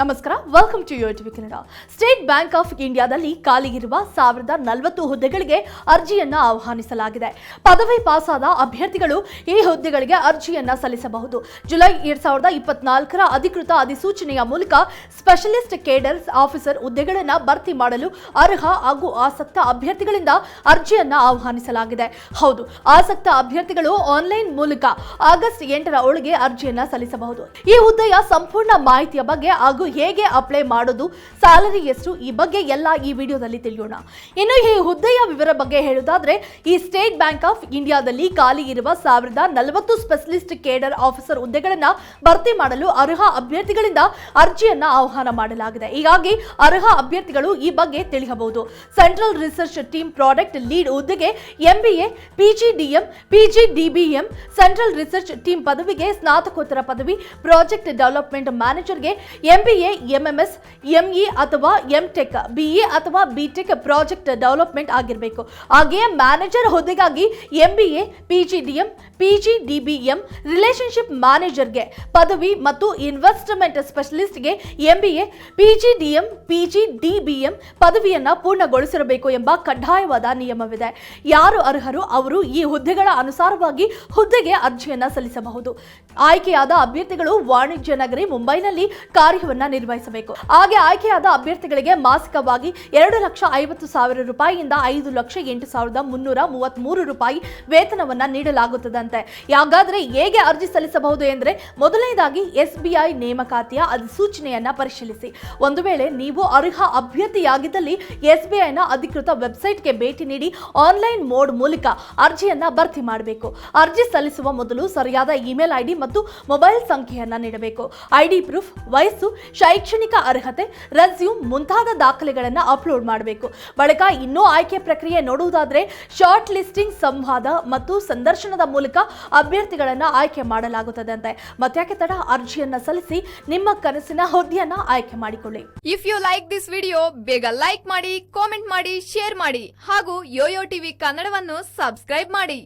ನಮಸ್ಕಾರ welcome to Yuva TV Kannada State Bank of ಇಂಡಿಯಾದಲ್ಲಿ ಖಾಲಿಗಿರುವ ಸಾವಿರದ ನಲವತ್ತು ಹುದ್ದೆಗಳಿಗೆ ಅರ್ಜಿಯನ್ನ ಆಹ್ವಾನಿಸಲಾಗಿದೆ. ಪದವಿ ಪಾಸಾದ ಅಭ್ಯರ್ಥಿಗಳು ಈ ಹುದ್ದೆಗಳಿಗೆ ಅರ್ಜಿಯನ್ನ ಸಲ್ಲಿಸಬಹುದು. ಜುಲೈ ಎರಡ್ ಸಾವಿರದ ಇಪ್ಪತ್ನಾಲ್ಕರ ಅಧಿಕೃತ ಅಧಿಸೂಚನೆಯ ಮೂಲಕ ಸ್ಪೆಷಲಿಸ್ಟ್ ಕೇಡರ್ಸ್ ಆಫೀಸರ್ ಹುದ್ದೆಗಳನ್ನು ಭರ್ತಿ ಮಾಡಲು ಅರ್ಹ ಹಾಗೂ ಆಸಕ್ತ ಅಭ್ಯರ್ಥಿಗಳಿಂದ ಅರ್ಜಿಯನ್ನ ಆಹ್ವಾನಿಸಲಾಗಿದೆ. ಹೌದು, ಆಸಕ್ತ ಅಭ್ಯರ್ಥಿಗಳು ಆನ್ಲೈನ್ ಮೂಲಕ ಆಗಸ್ಟ್ ಎಂಟರ ಒಳಗೆ ಅರ್ಜಿಯನ್ನ ಸಲ್ಲಿಸಬಹುದು. ಈ ಹುದ್ದೆಯ ಸಂಪೂರ್ಣ ಮಾಹಿತಿಯ ಬಗ್ಗೆ ಹಾಗೂ ಹೇಗೆ ಅಪ್ಲೈ ಮಾಡೋದು, ಸ್ಯಾಲರಿ ಎಷ್ಟು, ಈ ಬಗ್ಗೆ ಎಲ್ಲ ಈ ವಿಡಿಯೋದಲ್ಲಿ ತಿಳಿಯೋಣ. ಇನ್ನು ಈ ಹುದ್ದೆಯ ವಿವರ ಬಗ್ಗೆ ಹೇಳುವುದಾದ್ರೆ, ಈ ಸ್ಟೇಟ್ ಬ್ಯಾಂಕ್ ಆಫ್ ಇಂಡಿಯಾದಲ್ಲಿ ಖಾಲಿ ಇರುವ ಸಾವಿರದ ನಲವತ್ತು ಸ್ಪೆಷಲಿಸ್ಟ್ ಕೇಡರ್ ಆಫೀಸರ್ ಹುದ್ದೆಗಳನ್ನ ಭರ್ತಿ ಮಾಡಲು ಅರ್ಹ ಅಭ್ಯರ್ಥಿಗಳಿಂದ ಅರ್ಜಿಯನ್ನ ಆಹ್ವಾನ ಮಾಡಲಾಗಿದೆ. ಹೀಗಾಗಿ ಅರ್ಹ ಅಭ್ಯರ್ಥಿಗಳು ಈ ಬಗ್ಗೆ ತಿಳಿಯಬಹುದು. Central research team product lead ಹುದ್ದೆಗೆ MBA, PGDM, PGDBM, central research team ಪದವಿಗೆ ಸ್ನಾತಕೋತ್ತರ ಪದವಿ, ಪ್ರಾಜೆಕ್ಟ್ ಡೆವಲಪ್ಮೆಂಟ್ ಮ್ಯಾನೇಜರ್ಗೆ ಎಂಬಿಎ ಎಂಎಂಎಸ್ ಎಂಇ ಅಥವಾ ಎಂಟೆಕ್ ಬಿಇ ಅಥವಾ ಬಿಟೆಕ್ ಪ್ರಾಜೆಕ್ಟ್ ಡೆವಲಪ್ಮೆಂಟ್ ಆಗಿರಬೇಕು. ಹಾಗೆಯೇ ಮ್ಯಾನೇಜರ್ ಹುದ್ದೆಗಾಗಿ ಎಂಬಿಎ ಪಿಜಿಡಿಎಂ ಪಿಜಿಡಿಬಿಎಂ ರಿಲೇಶನ್ಶಿಪ್ ಮ್ಯಾನೇಜರ್ಗೆ ಪದವಿ ಮತ್ತು ಇನ್ವೆಸ್ಟ್ಮೆಂಟ್ ಸ್ಪೆಷಲಿಸ್ಟ್ಗೆ ಎಂಬಿಎ, ಪಿಜಿಡಿಎಂ, ಪಿಜಿಡಿಬಿಎಂ ಪದವಿಯನ್ನು ಪೂರ್ಣಗೊಳಿಸಿರಬೇಕು ಎಂಬ ಕಡ್ಡಾಯವಾದ ನಿಯಮವಿದೆ. ಯಾರು ಅರ್ಹರು ಅವರು ಈ ಹುದ್ದೆಗಳ ಅನುಸಾರವಾಗಿ ಹುದ್ದೆಗೆ ಅರ್ಜಿಯನ್ನು ಸಲ್ಲಿಸಬಹುದು. ಆಯ್ಕೆಯಾದ ಅಭ್ಯರ್ಥಿಗಳು ವಾಣಿಜ್ಯ ನಗರಿ ಮುಂಬೈನಲ್ಲಿ ಕಾರ್ಯವನ್ನು ನಿರ್ವಹಿಸಬೇಕು. ಹಾಗೆ ಆಯ್ಕೆಯಾದ ಅಭ್ಯರ್ಥಿಗಳಿಗೆ ಮಾಸಿಕವಾಗಿ ಎರಡು ಲಕ್ಷ ಐವತ್ತು ಸಾವಿರ ರೂಪಾಯಿಯಿಂದ ಐದು ಲಕ್ಷ ಎಂಟು ಸಾವಿರದ ಮುನ್ನೂರ ಮೂವತ್ಮೂರು ರೂಪಾಯಿ ವೇತನವನ್ನ ನೀಡಲಾಗುತ್ತದಂತೆ ಹಾಗಾದ್ರೆ ಹೇಗೆ ಅರ್ಜಿ ಸಲ್ಲಿಸಬಹುದು ಎಂದ್ರೆ ಮೊದಲನೇದಾಗಿ ಎಸ್ ಬಿ ಐ ನೇಮಕಾತಿಯ ಅಧಿಸೂಚನೆಯನ್ನ ಪರಿಶೀಲಿಸಿ. ಒಂದು ವೇಳೆ ನೀವು ಅರ್ಹ ಅಭ್ಯರ್ಥಿಯಾಗಿದ್ದಲ್ಲಿ ಎಸ್ ಬಿ ಐನ ಅಧಿಕೃತ ವೆಬ್ಸೈಟ್ಗೆ ಭೇಟಿ ನೀಡಿ ಆನ್ಲೈನ್ ಮೋಡ್ ಮೂಲಕ ಅರ್ಜಿಯನ್ನ ಭರ್ತಿ ಮಾಡಬೇಕು. ಅರ್ಜಿ ಸಲ್ಲಿಸುವ ಮೊದಲು ಸರಿಯಾದ ಇಮೇಲ್ ಐಡಿ ಮತ್ತು ಮೊಬೈಲ್ ಸಂಖ್ಯೆಯನ್ನ ನೀಡಬೇಕು. ಐಡಿ ಪ್ರೂಫ್, ವಯಸ್ಸು, ಶೈಕ್ಷಣಿಕ ಅರ್ಹತೆ, ರೆಸ್ಯೂಮ್ ಮುಂತಾದ ದಾಖಲೆಗಳನ್ನು ಅಪ್ಲೋಡ್ ಮಾಡಬೇಕು. ಬಳಿಕ ಇನ್ನೂ ಆಯ್ಕೆ ಪ್ರಕ್ರಿಯೆ ನೋಡುವುದಾದ್ರೆ ಶಾರ್ಟ್ ಲಿಸ್ಟಿಂಗ್ ಸಂವಾದ ಮತ್ತು ಸಂದರ್ಶನದ ಮೂಲಕ ಅಭ್ಯರ್ಥಿಗಳನ್ನ ಆಯ್ಕೆ ಮಾಡಲಾಗುತ್ತದಂತೆ. ಮತ್ತ್ಯಾಕೆ ತಡ? ಅರ್ಜಿಯನ್ನ ಸಲ್ಲಿಸಿ ನಿಮ್ಮ ಕನಸಿನ ಹುದ್ದೆಯನ್ನ ಆಯ್ಕೆ ಮಾಡಿಕೊಳ್ಳಿ. If you like this video ಬೇಗ ಲೈಕ್ ಮಾಡಿ ಕಾಮೆಂಟ್ ಮಾಡಿ ಶೇರ್ ಮಾಡಿ ಹಾಗೂ ಯೋಯೋ ಟಿವಿ ಕನ್ನಡವನ್ನು ಸಬ್ಸ್ಕ್ರೈಬ್ ಮಾಡಿ.